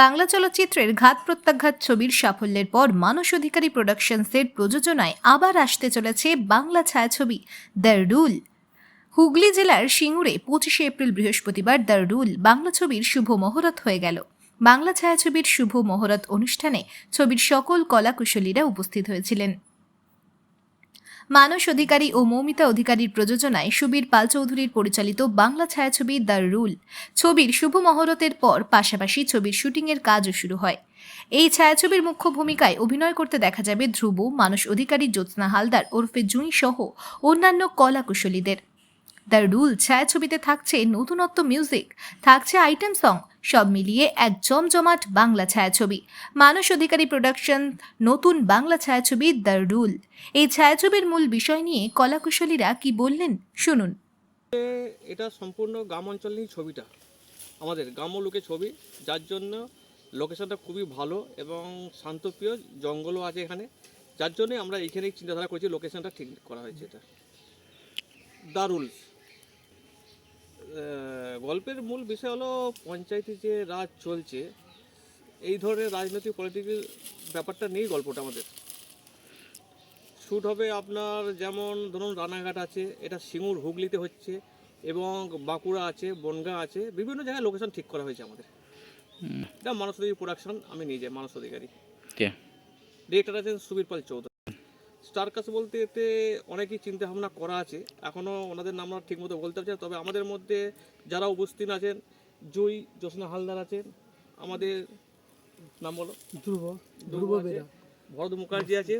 বাংলা চলচ্চিত্রের ঘাত প্রত্যাঘাত ছবির সাফল্যের পর মানস অধিকারী প্রোডাকশনসের প্রযোজনায় আবার আসতে চলেছে বাংলা ছায়াছবি দ্য রুল। হুগলি জেলার সিঙ্গুরে পঁচিশে এপ্রিল বৃহস্পতিবার দ্য রুল বাংলা ছবির শুভ মহরত হয়ে গেল। বাংলা ছায়াছবির শুভ মহরত অনুষ্ঠানে ছবির সকল কলাকুশলীরা উপস্থিত হয়েছিলেন। মানস অধিকারী ও মৌমিতা অধিকারীর প্রযোজনায় সুবীর পাল চৌধুরীর পরিচালিত বাংলা ছায়াছবি দ্য রুল। ছবির শুভ মহরতের পর পাশাপাশি ছবির শুটিংয়ের কাজও শুরু হয়। এই ছায়াছবির মুখ্য ভূমিকায় অভিনয় করতে দেখা যাবে ধ্রুব, মানস অধিকারী, জ্যোৎস্না হালদার, ওরফে জুঁই সহ অন্যান্য কলাকুশলীদের। দ্য রুল ছায়াছবিতে থাকছে নতুনত্ব মিউজিক, থাকছে আইটেম সং, সব মিলিয়ে এক জমজমাট বাংলা ছায়াছবি। মানস অধিকারী প্রোডাকশন, নতুন বাংলা ছায়াছবি দ্য রুল। এই ছায়াছবির মূল বিষয় নিয়ে কলাকুশলীরা কি বললেন, শুনুন। এটা সম্পূর্ণ গ্রাম অঞ্চল নিয়ে ছবিটা। আমাদের গ্রাম্য লোকের ছবি, যার জন্য লোকেশনটা খুবই ভালো এবং শান্তপ্রিয়, জঙ্গলও আছে এখানে। যার জন্য আমরা এখানেই চিন্তাধারা করেছি, লোকেশনটা ঠিক করা হয়েছে এটা। দারুল গল্পের মূল বিষয় হলো পঞ্চায়েতে যে রাজ চলছে এই ধরনের রাজনৈতিক পলিটিক্যাল ব্যাপারটা নেই গল্পটা আমাদের। শ্যুট হবে আপনার যেমন ধরুন রানাঘাট আছে এটা সিঙ্গুর হুগলিতে হচ্ছে এবং বাঁকুড়া আছে বনগাঁ আছে বিভিন্ন জায়গায় লোকেশন ঠিক করা হয়েছে আমাদের। এটা মানস অধিকারী প্রোডাকশন আমি নিজে মানস অধিকারী। ডিরেক্টর আছেন সুবীর পাল চৌধুরী। স্টার কাস্ট বলতে এতে অনেকই চিন্তা ভাবনা করা আছে। এখনও ওনাদের নাম আমরা ঠিকমতো বলতে পারছি তবে আমাদের মধ্যে যারা উপস্থিত আছেন জুই জ্যোৎস্না হালদার আছেন আমাদের নাম বলো। ধ্রুব ধ্রুব আছে ভরত মুখার্জি আছে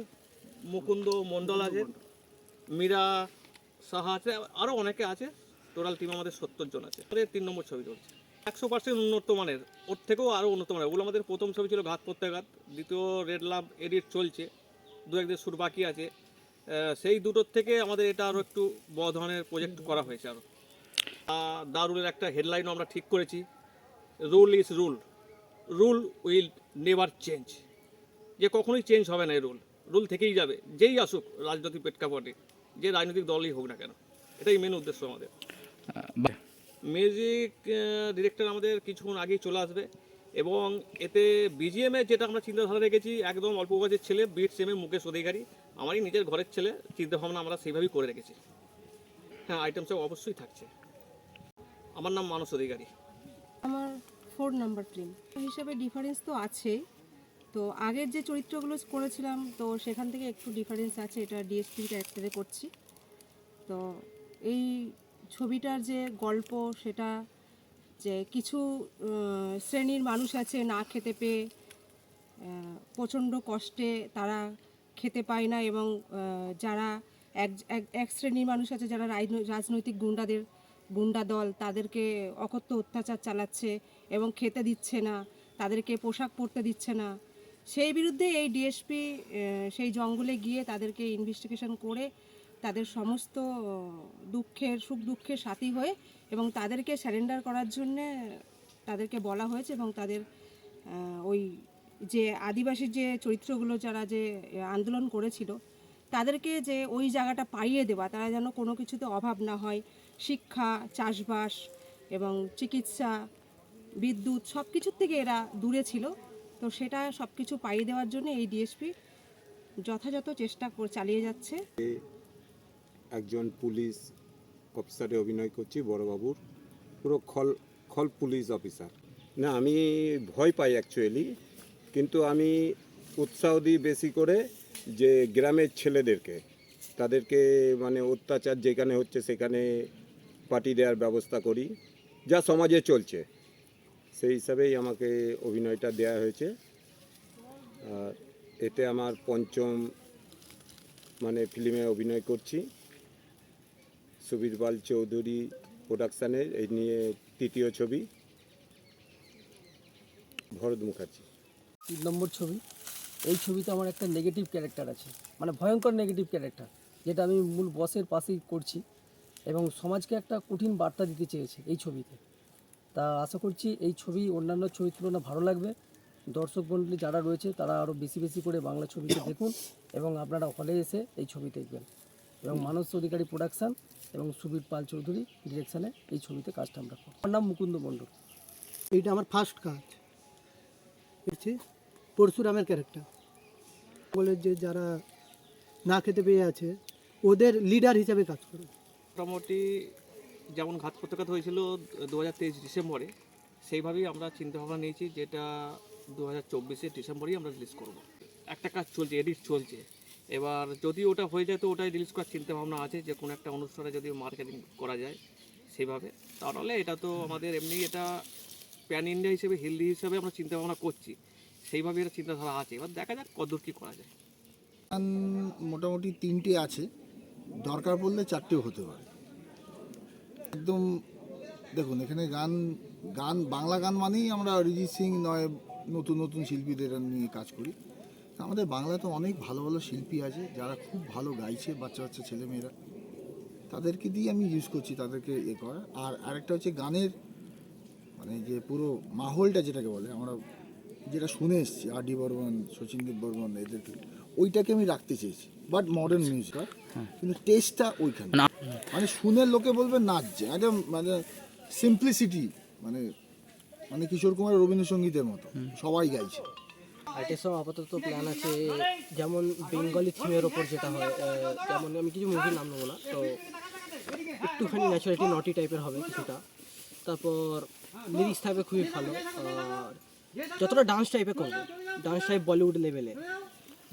মুকুন্দ মণ্ডল আছে মীরা সাহা আছে আরও অনেকে আছে টোটাল টিম আমাদের সত্তর জন আছে। আমাদের তিন নম্বর ছবি চলছে। একশো পার্সেন্ট উন্নত মানের ওর থেকেও আরও উন্নত মানের। ওগুলো আমাদের প্রথম ছবি ছিল ঘাত প্রত্যাঘাত দ্বিতীয় রেড লাভ এডিট চলছে। দু একদিন সুর বাকি আছে। সেই দুটোর থেকে আমাদের এটা আরও একটু বড় ধরনের প্রজেক্ট করা হয়েছে আরও দারুলের একটা হেডলাইনও আমরা ঠিক করেছি। Rule is rule rule will never change যে কখনোই চেঞ্জ হবে না এই রুল রুল থেকেই যাবে। যেই আসুক রাজনৈতিক প্রেক্ষাপটে যে রাজনৈতিক দলই হোক না কেন। এটাই মেন উদ্দেশ্য আমাদের। মিউজিক ডিরেক্টর আমাদের কিছুক্ষণ আগেই চলে আসবে। এবং এতে বিজিএমে যেটা আমরা চিন্তাধারা রেখেছি, একদম অল্প বয়সের ছেলে বিট সেমে মুকেশ অধিকারী, আমারই নিজের ঘরের ছেলে, চিন্তাভাবনা আমরা সেইভাবেই করে রেখেছি। হ্যাঁ আইটেম সব অবশ্যই থাকছে। আমার নাম মানস অধিকারী। আমার ফোর নাম্বার ফিল্ম হিসেবে ডিফারেন্স তো আছেই। তো আগের যে চরিত্রগুলো করেছিলাম, তো সেখান থেকে একটু ডিফারেন্স আছে, এটা ডিএসপি ক্যারেক্টারে করছি। তো এই ছবিটার যে গল্প, সেটা যে কিছু শ্রেণির মানুষ আছে না খেতে পেয়ে প্রচণ্ড কষ্টে তারা খেতে পায় না এবং যারা এক, এক- শ্রেণির মানুষ আছে যারা রাজনৈতিক গুন্ডাদের, গুন্ডা দল, তাদেরকে অকথ্য অত্যাচার চালাচ্ছে এবং খেতে দিচ্ছে না, তাদেরকে পোশাক পরতে দিচ্ছে না। সেই বিরুদ্ধে এই ডিএসপি সেই জঙ্গলে গিয়ে তাদেরকে ইনভেস্টিগেশন করে তাদের সমস্ত দুঃখের, সুখ দুঃখের সাথী হয়ে এবং তাদেরকে স্যারেন্ডার করার জন্যে তাদেরকে বলা হয়েছে এবং তাদের ওই যে আদিবাসী যে চরিত্রগুলো যারা যে আন্দোলন করেছিল, তাদেরকে যে ওই জায়গাটা পাইয়ে দেওয়া, তারা যেন কোনো কিছুতে অভাব না হয়। শিক্ষা, চাষবাস এবং চিকিৎসা, বিদ্যুৎ সব কিছুর থেকে এরা দূরে ছিল। তো সেটা সব কিছু পাইয়ে দেওয়ার জন্য এই ডিএসপি যথাযথ চেষ্টা চালিয়ে যাচ্ছে। একজন পুলিশ অফিসারে অভিনয় করছি, বড়বাবুর। পুরো খল খল পুলিশ অফিসার। না, আমি ভয় পাই অ্যাকচুয়ালি কিন্তু আমি উৎসাহ দিই বেশি করে যে গ্রামের ছেলেদেরকে। তাদেরকে মানে অত্যাচার যেখানে হচ্ছে সেখানে পার্টি দেওয়ার ব্যবস্থা করি, যা সমাজে চলছে। সেই হিসাবেই আমাকে অভিনয়টা দেওয়া হয়েছে। আর এতে আমার পঞ্চম মানে ফিল্মে অভিনয় করছি। সুবীর পাল চৌধুরী প্রোডাকশানের, এই নিয়ে তৃতীয় ছবি, ভরত মুখার্জি। তিন নম্বর ছবি। এই ছবিতে আমার একটা নেগেটিভ ক্যারেক্টার আছে মানে ভয়ঙ্কর নেগেটিভ ক্যারেক্টার যেটা আমি মূল বসের পাশেই করছি এবং সমাজকে একটা কঠিন বার্তা দিতে চেয়েছে এই ছবিতে। তা আশা করছি এই ছবি, অন্যান্য ছবির তুলনায় ভালো লাগবে। দর্শক মণ্ডলী যারা রয়েছে, তারা আরও বেশি বেশি করে বাংলা ছবিতে দেখুন এবং আপনারা হলে এসে এই ছবি দেখবেন। এবং মানস অধিকারী প্রোডাকশান এবং সুবীর পাল চৌধুরী ডিরেকশানে এই ছবিতে কাজটা আমরা করি আমার নাম মুকুন্দ মণ্ডল। এইটা আমার ফার্স্ট কাজ। হচ্ছে পরশুরামের ক্যারেক্টার বলে যে যারা না খেতে পেয়ে আছে ওদের লিডার হিসাবে কাজ করে মোটামুটি যেমন ঘাত প্রতিঘাত হয়েছিল দু হাজার তেইশ ডিসেম্বরে সেইভাবেই আমরা চিন্তা ভাবনা নিয়েছি যেটা দু হাজার চব্বিশে ডিসেম্বরেই আমরা রিলিজ করব। একটা কাজ চলছে এডিট চলছে। এবার যদি ওটা হয়ে যায় তো ওটাই রিলিজ করার চিন্তা ভাবনা আছে, যে কোনো একটা অনুষ্ঠানে যদি মার্কেটিং করা যায় সেইভাবে তাহলে এটা তো আমাদের এমনি এটা প্যান ইন্ডিয়া হিসেবে হিন্দি হিসেবে আমরা চিন্তা ভাবনা করছি। সেইভাবে এটা চিন্তাধারা আছে। এবার দেখা যাক কতদূর কী করা যায়। মোটামুটি তিনটে আছে। দরকার পড়লে চারটেও হতে পারে। একদম, দেখুন, এখানে গান গান, বাংলা গান মানেই আমরা অরিজিৎ সিং নয়, নতুন নতুন শিল্পীদের নিয়ে কাজ করি। আমাদের বাংলায় তো অনেক ভালো ভালো শিল্পী আছে যারা খুব ভালো গাইছে বাচ্চা বাচ্চা ছেলেমেয়েরা তাদেরকে দিয়ে আমি ইউজ করছি তাদেরকে এ করা আর আরেকটা হচ্ছে গানের মানে যে পুরো মাহলটা যেটাকে বলে আমরা যেটা শুনে এসেছি আর ডি বর্মন শচীন দেব বর্মন এদেরকে ওইটাকে আমি রাখতে চেয়েছি। বাট মডার্ন মিউজিক কিন্তু টেস্টটা ওইখানে। মানে শুনে লোকে বলবে নাচছে। একদম মানে সিম্পলিসিটি মানে মানে কিশোর কুমার রবীন্দ্রসঙ্গীতের মতো। সবাই গাইছে। আর্টিস্টও আপাতত প্ল্যান আছে, যেমন বেঙ্গলি থিমের ওপর যেটা হয় যেমন আমি কিছু মুভির নাম নেব না, তো একটুখানি ন্যাচারালিটি নটি টাইপের হবে কিছুটা। তারপর লিরিক্স থাকবে খুবই ভালো, আর যতটা ডান্স টাইপের করব ডান্স টাইপ বলিউড লেভেলে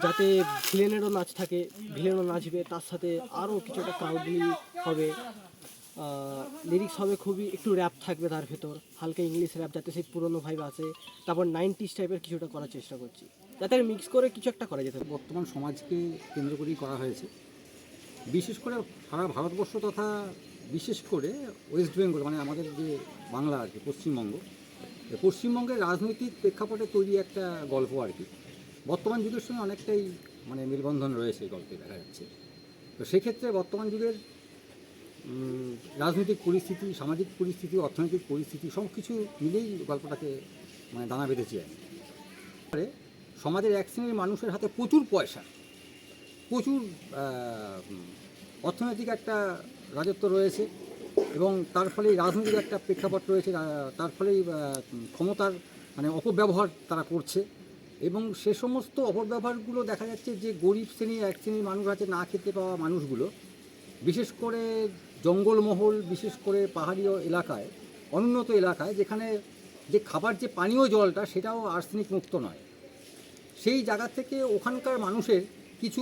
যাতে ভিলেনেরও নাচ থাকে ভিলেনও নাচবে, তার সাথে আরও কিছুটা ক্রাউডলি হবে। লিরিক্স হবে খুবই, একটু র্যাপ থাকবে তার ভেতর। হালকা ইংলিশ র্যাপ যাতে সেই পুরনো ভাইব আছে। তারপর নাইনটিস টাইপের কিছুটা করার চেষ্টা করছি। যাতে মিক্স করে কিছু একটা করা যেতে বর্তমান সমাজকে কেন্দ্র করেই করা হয়েছে। বিশেষ করে সারা ভারতবর্ষ তথা বিশেষ করে ওয়েস্ট বেঙ্গল মানে আমাদের যে বাংলা আর কি, পশ্চিমবঙ্গ। পশ্চিমবঙ্গের রাজনৈতিক প্রেক্ষাপটে তৈরি একটা গল্প আর কি। বর্তমান যুগের সঙ্গে অনেকটাই মানে মেলবন্ধন রয়েছে এই গল্পে, দেখা যাচ্ছে। তো সেক্ষেত্রে বর্তমান যুগের রাজনৈতিক পরিস্থিতি, সামাজিক পরিস্থিতি, অর্থনৈতিক পরিস্থিতি সব কিছু মিলেই গল্পটাকে মানে দানা বেঁধেছে আর, সমাজের এক শ্রেণির মানুষের হাতে প্রচুর পয়সা। প্রচুর অর্থনৈতিক একটা রাজত্ব রয়েছে এবং তার ফলেই রাজনৈতিক একটা প্রেক্ষাপট রয়েছে তার ফলেই ক্ষমতার মানে অপব্যবহার তারা করছে এবং সে সমস্ত অপব্যবহারগুলো দেখা যাচ্ছে যে গরিব শ্রেণির, এক শ্রেণির মানুষ আছে না খেতে পাওয়া মানুষগুলো, বিশেষ করে জঙ্গলমহল বিশেষ করে পাহাড়ি এলাকায়, অনুন্নত এলাকায়, যেখানে যে খাবার, যে পানীয় জলটা, সেটাও আর্সেনিক মুক্ত নয়। সেই জায়গা থেকে ওখানকার মানুষের কিছু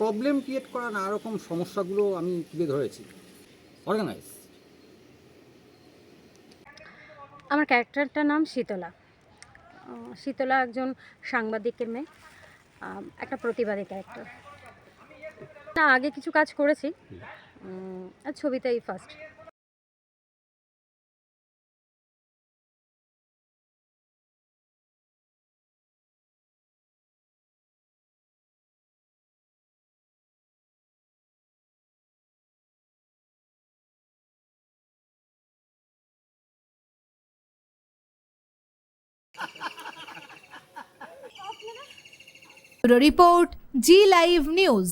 প্রবলেম ক্রিয়েট করা নানা রকম সমস্যাগুলো আমি তুলে ধরেছি। অর্গানাইজ আমার ক্যারেক্টারটার নাম শীতলা। শীতলা একজন সাংবাদিকের মেয়ে। একটা প্রতিবাদী ক্যারেক্টার না, আগে কিছু কাজ করেছি। আর ছবিটাই first report Zee live news